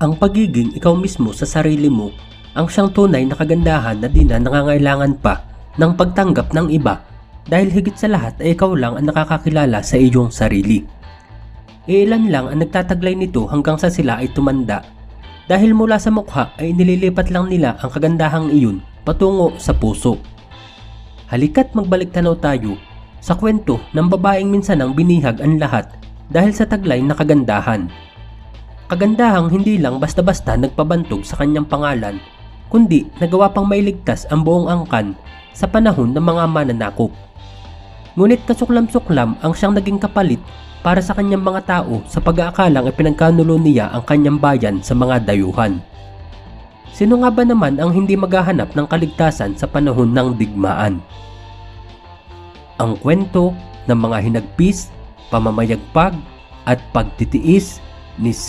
Ang pagiging ikaw mismo sa sarili mo ang siyang tunay na kagandahan na di na nangangailangan pa ng pagtanggap ng iba dahil higit sa lahat ay ikaw lang ang nakakakilala sa iyong sarili. Iilan lang ang nagtataglay nito hanggang sa sila ay tumanda dahil mula sa mukha ay nililipat lang nila ang kagandahang iyon patungo sa puso. Halika't magbalik tanaw tayo sa kwento ng babaeng minsan ang binihag ang lahat dahil sa taglay na kagandahan. Kagandahang hindi lang basta-basta nagpabantog sa kanyang pangalan, kundi nagawa pang mailigtas ang buong angkan sa panahon ng mga mananakop. Ngunit kasuklam-suklam ang siyang naging kapalit para sa kanyang mga tao sa pag-aakalang ipinagkanulo niya ang kanyang bayan sa mga dayuhan. Sino nga ba naman ang hindi maghahanap ng kaligtasan sa panahon ng digmaan? Ang kwento ng mga hinagpis, pamamayagpag at pagtitiis ni